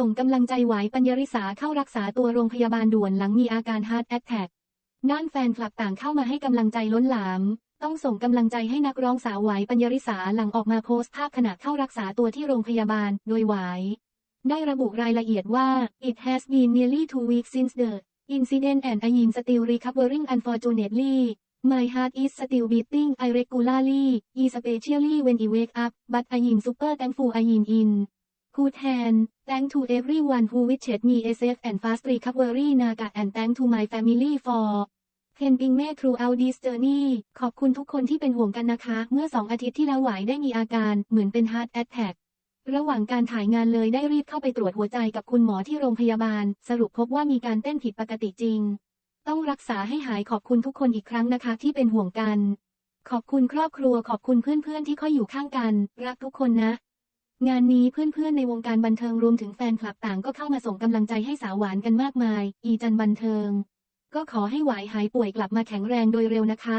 ส่งกำลังใจไหวปัญญริสาเข้ารักษาตัวโรงพยาบาลด่วนหลังมีอาการฮาร์ดแอ t แทกด้านแฟนคลับต่างเข้ามาให้กำลังใจล้นหลาม ต้องส่งกำลังใจให้นักร้องสาวไหวปัญญริสาหลังออกมาโพสต์ภาพขณะเข้ารักษาตัวที่โรงพยาบาล โดยไหวได้ระบุรายละเอียดว่า it has been nearly two weeks since the incident and I am still recovering unfortunately my heart is still beating irregularly especially when I wake up but I am super thankful I am in good hand thank to everyone who wished me a safe and fast recovery naga and thank to my family for helping me throughout this journey ขอบคุณทุกคนที่เป็นห่วงกันนะคะ เมื่อสองอาทิตย์ที่แล้วไหวได้มีอาการเหมือนเป็น heart attack ระหว่างการถ่ายงานเลยได้รีบเข้าไปตรวจหัวใจกับคุณหมอที่โรงพยาบาล สรุปพบว่ามีการเต้นผิดปกติจริง ต้องรักษาให้หายขอบคุณทุกคนอีกครั้งนะคะที่เป็นห่วงกัน ขอบคุณครอบครัวขอบคุณเพื่อนๆที่คอยอยู่ข้างกัน รักทุกคนนะ งานนี้เพื่อนๆในวงการบันเทิงรวมถึงแฟนคลับต่างก็เข้ามาส่งกำลังใจให้สาวหวานกันมากมาย อีจันบันเทิง ก็ขอให้หวายหายป่วยกลับมาแข็งแรงโดยเร็วนะคะ